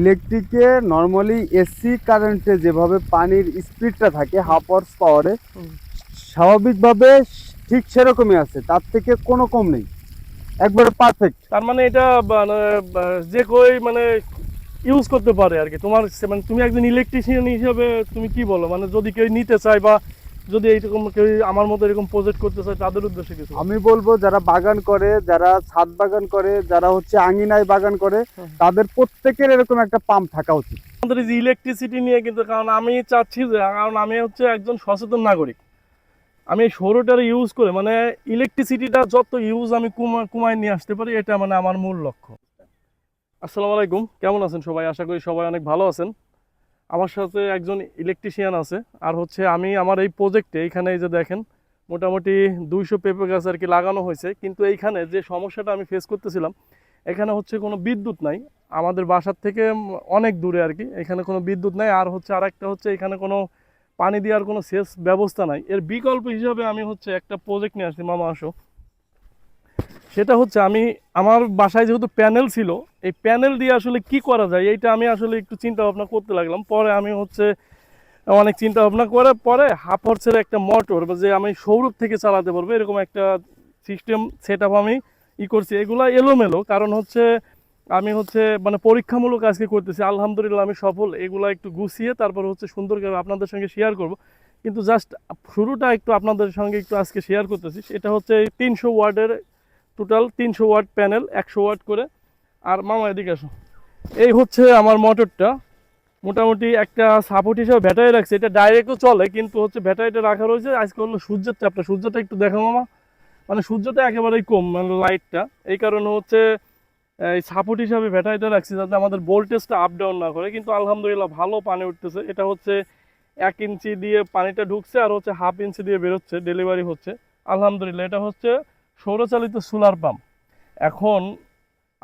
ইলেকট্রিকে normally AC কারেন্টে যেভাবে পানির স্পিডটা থাকে হাফ হর্স পাওয়ারে স্বাভাবিকভাবে ঠিক সেরকমই আছে তার থেকে কোনো কম নেই। একবারে পারফেক্ট তার মানে এটা মানে যে কই মানে ইউজ করতে পারে আর কি। তোমার মানে তুমি একজন ইলেকট্রিশিয়ান হিসেবে তুমি কি বলো? মানে যদি কেউ নিতে চায় বা যদি এইরকম কেউ আমার মতো এরকম প্রজেক্ট করতে চায় তাদের উদ্দেশ্যে কিছু আমি বলব যারা বাগান করে যারা ছাদ বাগান করে যারা হচ্ছে আঙিনায় বাগান করে তাদের প্রত্যেকের এরকম একটা পাম্প থাকা উচিত। আমাদের এই যে ইলেকট্রিসিটি নিয়ে কিন্তু কারণ আমি চাচ্ছি যে কারণ আমি হচ্ছে একজন সচেতন নাগরিক। আমি এই সৌরটার ইউজ করে মানে ইলেকট্রিসিটিটা যত ইউজ আমি কমা- কমায় নিয়ে আসতে পারি এটা মানে আমার মূল লক্ষ্য। আসসালামু আলাইকুম কেমন আছেন সবাই? আশা করি সবাই অনেক ভালো আছেন। আমার সাথে একজন ইলেকট্রিশিয়ান আছে। আর হচ্ছে আমি আমার এই প্রজেক্টে এইখানে এই যে দেখেন, মোটামুটি দুইশো পেঁপে গাছ আর কি লাগানো হয়েছে। কিন্তু এইখানে যে সমস্যাটা আমি ফেস করতেছিলাম, এখানে হচ্ছে কোনো বিদ্যুৎ নাই। আমাদের বাসার থেকে অনেক দূরে আর কি, এখানে কোনো বিদ্যুৎ নাই। আর হচ্ছে আরেকটা হচ্ছে এখানে কোনো পানি দেওয়ার কোনো সেচ ব্যবস্থা নাই। এর বিকল্প হিসাবে আমি হচ্ছে একটা প্রজেক্ট নিয়ে আসছি, মামা আসো। সেটা হচ্ছে আমি, আমার বাসায় যেহেতু প্যানেল ছিল, এই প্যানেল দিয়ে আসলে কি করা যায়, এইটা আমি আসলে একটু চিন্তা ভাবনা করতে লাগলাম। পরে আমি হচ্ছে অনেক চিন্তা ভাবনা করার পরে হাফ হর্সের একটা মোটর যে আমি সৌর থেকে চালাতে পারব, এরকম একটা সিস্টেম সেট আমি ই করছি। এগুলা এলোমেলো, কারণ হচ্ছে আমি হচ্ছে মানে পরীক্ষামূলক আজকে করতেছি, আলহামদুলিল্লাহ আমি সফল, এগুলা একটু গুছিয়ে তারপর হচ্ছে সুন্দর করে আপনাদের সঙ্গে শেয়ার করব। কিন্তু জাস্ট শুরুটা একটু আপনাদের সঙ্গে একটু আজকে শেয়ার করতেছি এটা হচ্ছে তিনশো ওয়ার্ডের টোটাল তিনশো ওয়াট প্যানেল একশো ওয়াট করে। আর মামা, এদিকে আসো। এই হচ্ছে আমার মোটরটা মোটামুটি একটা সাপোর্ট হিসাবে ব্যাটারি রাখছে। এটা ডাইরেক্টও চলে, কিন্তু হচ্ছে ব্যাটারিটা রাখা রয়েছে। আজকে হলো সূর্যের চাপটা সূর্যটা একটু দেখো মামা। মানে সূর্যটা একেবারেই কম মানে লাইটটা এই কারণে হচ্ছে, এই সাপোর্ট হিসাবে ব্যাটারিটা রাখছি যাতে আমাদের ভোল্টেজটা আপ ডাউন না করে। কিন্তু আলহামদুলিল্লাহ ভালো পানি উঠতেছে। এটা হচ্ছে এক ইঞ্চি দিয়ে পানিটা ঢুকছে আর হচ্ছে হাফ ইঞ্চি দিয়ে বেরোচ্ছে ডেলিভারি হচ্ছে। আলহামদুলিল্লাহ, এটা হচ্ছে সৌরচালিত সোলার পাম্প। এখন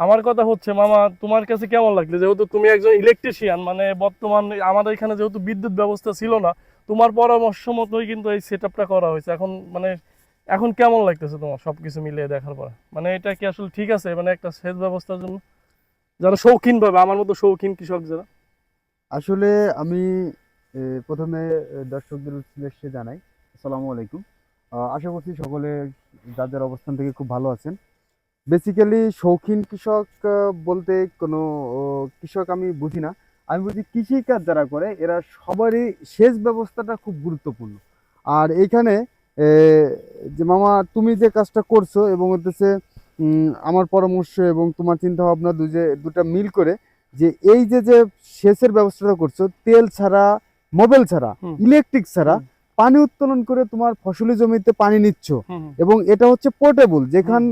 আমার কথা হচ্ছে, মামা, তোমার কাছে কেমন লাগল? যেহেতু তুমি একজন ইলেকট্রিশিয়ান মানে বর্তমান আমাদের এখানে যেহেতু বিদ্যুৎ ব্যবস্থা ছিল না, তোমার পরামর্শ মতোই কিন্তু এই সেট করা হয়েছে। এখন মানে এখন কেমন লাগতেছে তোমার সবকিছু মিলিয়ে দেখার পর? মানে এটা কি আসলে ঠিক আছে? মানে একটা সেচ ব্যবস্থার জন্য? যারা শৌখিন পাবে আমার মতো শৌখিন কৃষক যারা। আসলে আমি প্রথমে দর্শকদের উদ্দেশ্যে জানাই, আসসালামু আলাইকুম। আশা করছি সকলে যাদের অবস্থান থেকে খুব ভালো আছেন। বেসিক্যালি শৌখিন কৃষক বলতে কোনো কৃষক আমি বুঝি না। আমি বুঝি কৃষিকাজ যারা করে এরা সবারই সেচ ব্যবস্থাটা খুব গুরুত্বপূর্ণ। আর এখানে যে মামা তুমি যে কাজটা করছ এবং হচ্ছে আমার পরামর্শ এবং তোমার চিন্তা ভাবনা দুজে দুটা মিল করে যে এই যে যে সেচের ব্যবস্থাটা করছ তেল ছাড়া মোবাইল ছাড়া ইলেকট্রিক ছাড়া। পানি উত্তোলন করে তোমার ফসলি জমিতে পানি নিচ্ছ। এবং এটা হচ্ছে পোর্টেবল যেখান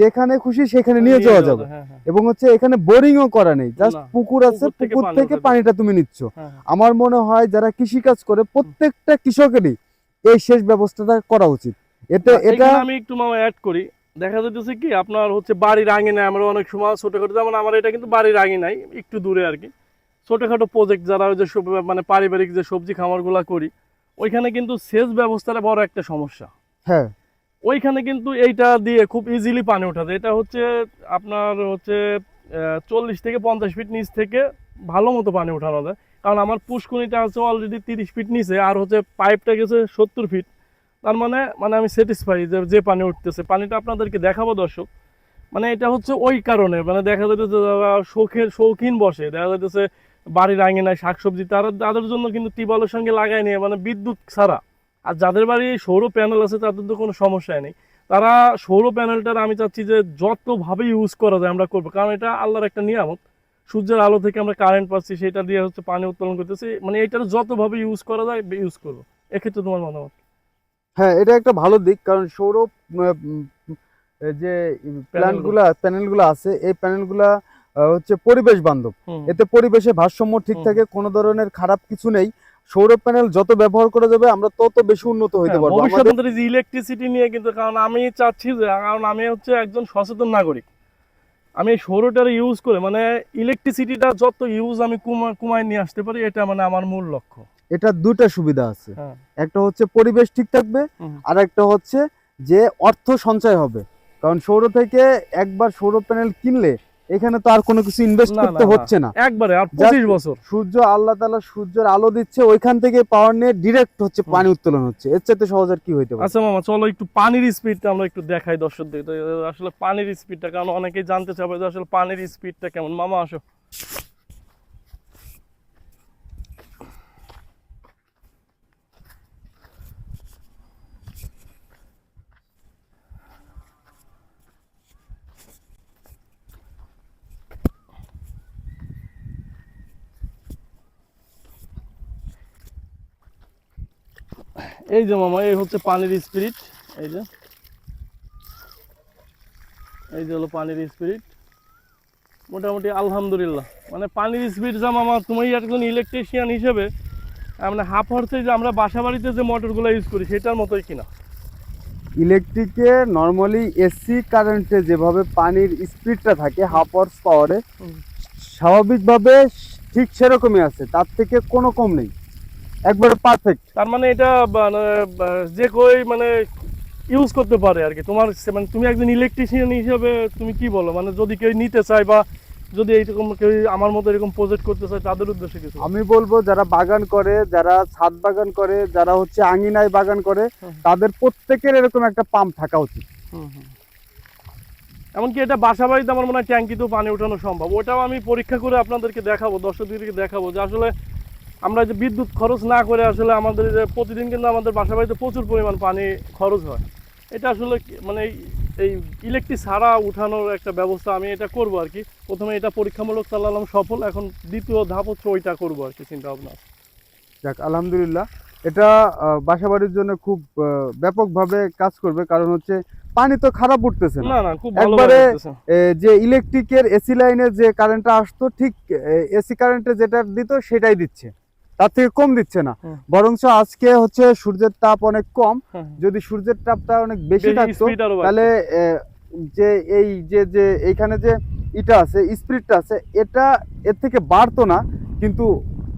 যেখানে খুশি সেখানে নিয়ে যাওয়া যাবে। হ্যাঁ, হ্যাঁ, এবং হচ্ছে এখানে বোরিংও করা নেই জাস্ট পুকুর আছে পুকুর থেকে। পানিটা তুমি নিচ্ছ। হ্যাঁ। আমার মনে হয় যারা কৃষিকাজ করে প্রত্যেকটা কৃষকেরই এই সেচ ব্যবস্থাটা করা উচিত। না, এটা আমি একটু মামা অ্যাড করি। দেখা যাচ্ছে কি আপনার হচ্ছে বাড়ির আঙিনায় আমরা অনেক সময় ছোটখাটো যেমন আমার এটা কিন্তু বাড়ির আঙিনায় একটু দূরে আর কি। ছোটখাটো প্রজেক্ট যারা ওই যে সব- মানে পারিবারিক যে সবজি খামারগুলো করি ওইখানে কিন্তু সেচ ব্যবস্থাটা বড় একটা সমস্যা। হ্যাঁ। ওইখানে কিন্তু এইটা দিয়ে খুব ইজিলি পানি ওঠা যায় এটা হচ্ছে আপনার হচ্ছে চল্লিশ থেকে পঞ্চাশ ফিট নিচ থেকে ভালো মতো পানি ওঠানো যায়। কারণ আমার পুষ্কুনিটা আছে অলরেডি তিরিশ ফিট নিচে আর হচ্ছে পাইপটা গেছে সত্তর ফিট তার মানে মানে আমি স্যাটিসফাই যে যে পানি উঠতেছে। পানিটা আপনাদেরকে দেখাবো দর্শক। মানে এটা হচ্ছে ওই কারণে মানে দেখা যাইতেছে যারা শৌখিন শৌখিন বসে দেখা যাইতেছে বাড়ির আঙিনায় শাকসবজি তারা তাদের জন্য কিন্তু টিউবওয়েলের সঙ্গে লাগাই নিয়ে মানে বিদ্যুৎ ছাড়া। আর যাদের বাড়ি সৌর প্যানেল আছে তাদের তো কোনো সমস্যাই নেই। তারা সৌর প্যানেলটার আমি চাচ্ছি যে যতভাবে ইউজ করা যায় আমরা করব কারণ এটা আল্লাহর একটা নিয়ামত। সূর্যের আলো থেকে আমরা কারেন্ট পাচ্ছি সেটা দিয়ে হচ্ছে পানি উত্তোলন করতেছি মানে এটার যতভাবে ইউজ করা যায় ইউজ করব। এক্ষেত্রে তোমার মতামত হ্যাঁ এটা একটা ভালো দিক কারণ সৌর যে প্ল্যান্টগুলা প্যানেলগুলো আছে এই প্যানেলগুলা হচ্ছে পরিবেশ বান্ধব। এতে পরিবেশে ভারসাম্য ঠিক থাকে কোনো ধরনের খারাপ কিছু নেই। সৌর প্যানেল যত ব্যবহার করা যাবে আমরা তত বেশি উন্নত হইতে হ্যাঁ, পারব। ভবিষ্যতে যে ইলেকট্রিসিটি নিয়ে কিন্তু কারণ আমি চাচ্ছি যে কারণ আমি হচ্ছে একজন সচেতন নাগরিক। আমি সৌরটার ইউজ করে মানে ইলেকট্রিসিটিটা যত ইউজ আমি কমা- কমায় নিয়ে আসতে পারি এটা মানে আমার মূল লক্ষ্য। এটা দুটা সুবিধা আছে। হ্যাঁ। একটা হচ্ছে পরিবেশ ঠিক থাকবে আর একটা হচ্ছে যে অর্থ সঞ্চয় হবে। কারণ সৌর থেকে একবার সৌর প্যানেল কিনলে এখানে তো আর কোনো কিছু ইনভেস্ট করতে। হচ্ছে না। একবারে আর পঁচিশ বছর। সূর্য আল্লাহ তালা সূর্যের আলো দিচ্ছে ওইখান থেকে পাওয়ার নিয়ে ডিরেক্ট হচ্ছে পানি উত্তোলন হচ্ছে। এর চাইতে সহজ আর কি হইতে পারে? আচ্ছা মামা চলো একটু পানির স্পিডটা আমরা একটু দেখাই দর্শকদের। আসলে পানির স্পিডটা কারণ অনেকেই জানতে চাবে যে আসলে পানির স্পিডটা কেমন? মামা আসো। এই যে মামা এই হচ্ছে পানির স্পিরিট এই যে। এই যে হলো পানির স্পিরিট মোটামুটি আলহামদুলিল্লাহ। মানে পানির স্পিড যা মামা তুমি একজন ইলেকট্রিশিয়ান হিসেবে মানে হাফ হচ্ছে যে আমরা বাসা বাড়িতে যে মোটরগুলো ইউজ করি সেটার মতোই কিনা। ইলেকট্রিকে নর্মালি এসি কারেন্টে যেভাবে পানির স্পিডটা থাকে হাফ হর্স পাওয়ারে স্বাভাবিকভাবে ঠিক সেরকমই আছে তার থেকে কোনো কম নেই। একবারে পারফেক্ট তার মানে এটা মানে, যে কই মানে ইউজ করতে পারে আর কি। তোমার মানে তুমি একজন ইলেকট্রিশিয়ান হিসেবে তুমি কি বলো? মানে যদি কেউ নিতে চায় বা যদি এইরকম কেউ আমার মতো এরকম প্রজেক্ট করতে চায় তাদের উদ্দেশ্যে কিছু? আমি বলব যারা বাগান করে যারা ছাদ বাগান করে যারা হচ্ছে আঙিনায় বাগান করে তাদের প্রত্যেকের এরকম একটা পাম্প থাকা উচিত। হুম, হুম। এমনকি এটা বাসা বাড়িতে আমার মনে হয় ট্যাঙ্কিতেও পানি ওঠানো সম্ভব। ওটাও আমি পরীক্ষা করে আপনাদেরকে দেখাবো দর্শকদেরকে দেখাবো যে আসলে আমরা যে বিদ্যুৎ খরচ না করে আসলে আমাদের যে প্রতিদিন কিন্তু আমাদের বাসা বাড়িতে প্রচুর পরিমাণ পানি খরচ হয়। এটা আসলে মানে এই- ইলেকট্রিক ছাড়া উঠানোর একটা ব্যবস্থা আমি এটা করব আর কি। প্রথমে এটা পরীক্ষামূলক চালালাম সফল। এখন দ্বিতীয় ধাপ হচ্ছে ওইটা করব আর কি চিন্তা ভাবনা যাক আলহামদুলিল্লাহ। এটা বাসাবাড়ির জন্য খুব ব্যাপকভাবে কাজ করবে। কারণ হচ্ছে পানি তো খারাপ উঠতেছে না। না না খুব একবারে- যে ইলেকট্রিকের এসি লাইনে যে কারেন্টটা আসতো ঠিক এসি কারেন্টে যেটা দিত সেটাই দিচ্ছে। তার থেকে কম দিচ্ছে না। হুম। বরঞ্চ আজকে হচ্ছে সূর্যের তাপ অনেক কম। যদি সূর্যের তাপটা অনেক বেশি থাকতো তাহলে যে এই যে যে এইখানে যে ইটা আছে স্পিরিটটা আছে এটা এর থেকে বাড়তো না। কিন্তু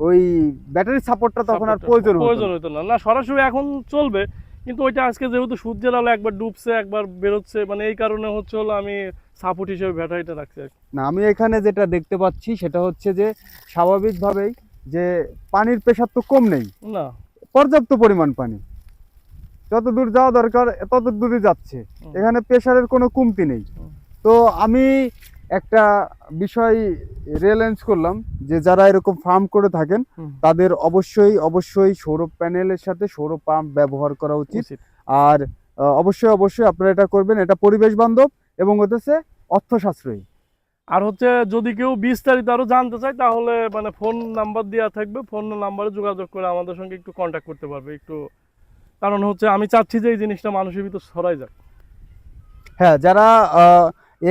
ওই ব্যাটারি সাপোর্টটা তখন আর প্রয়োজন প্রয়োজন না। হতো না। না সরাসরি এখন চলবে কিন্তু ওইটা আজকে যেহেতু সূর্যের আলো একবার ডুবছে একবার বেরোচ্ছে মানে এই কারণে হচ্ছে হলো আমি সাপোর্ট হিসেবে ব্যাটারিটা রাখছি না আমি এখানে যেটা দেখতে পাচ্ছি সেটা হচ্ছে যে স্বাভাবিকভাবেই যে পানির প্রেশার তো কম নেই। না। পর্যাপ্ত পরিমাণ পানি। যত দূর যাওয়া দরকার তত দূরে যাচ্ছে এখানে প্রেশারের কোনো কমতি নেই। তো আমি একটা বিষয় রিয়েলাইজ করলাম যে যারা এরকম ফার্ম করে থাকেন তাদের অবশ্যই অবশ্যই সৌর প্যানেলের সাথে সৌর পাম্প ব্যবহার করা উচিত। আর অবশ্যই অবশ্যই আপনারা এটা করবেন। এটা পরিবেশ বান্ধব এবং হতেছে অর্থ সাশ্রয়ী। আর হচ্ছে যদি কেউ বিস্তারিত আরও জানতে চায় তাহলে মানে ফোন নাম্বার দেওয়া থাকবে। ফোন নাম্বারে যোগাযোগ করে আমাদের সঙ্গে একটু কন্ট্যাক্ট করতে পারবে। একটু কারণ হচ্ছে আমি চাচ্ছি যে এই জিনিসটা মানুষের ভিতর ছড়াই যাক। হ্যাঁ যারা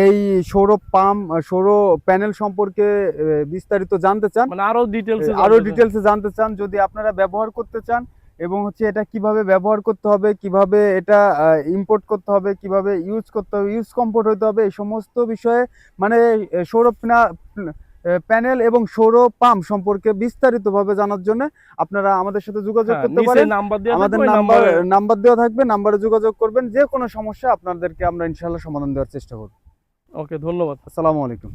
এই সৌর পাম্প সৌর প্যানেল সম্পর্কে বিস্তারিত জানতে চান মানে আরও ডিটেলস আরও ডিটেলসে জানতে চান যদি আপনারা ব্যবহার করতে চান এবং হচ্ছে এটা কীভাবে ব্যবহার করতে হবে কীভাবে এটা ইম্পোর্ট করতে হবে কীভাবে ইউজ করতে হবে ইউজ কমফোর্ট হতে হবে এই সমস্ত বিষয়ে মানে আহ, সৌর প্যানেল এবং সৌর পাম্প সম্পর্কে বিস্তারিতভাবে জানার জন্য আপনারা আমাদের সাথে যোগাযোগ করতে পারেন। আমাদের নাম্বার নাম্বার দেওয়া থাকবে নাম্বারে যোগাযোগ করবেন যে কোনো সমস্যা আপনাদেরকে আমরা ইনশাআল্লাহ সমাধান দেওয়ার চেষ্টা করব। ওকে ধন্যবাদ। আসসালামু আলাইকুম।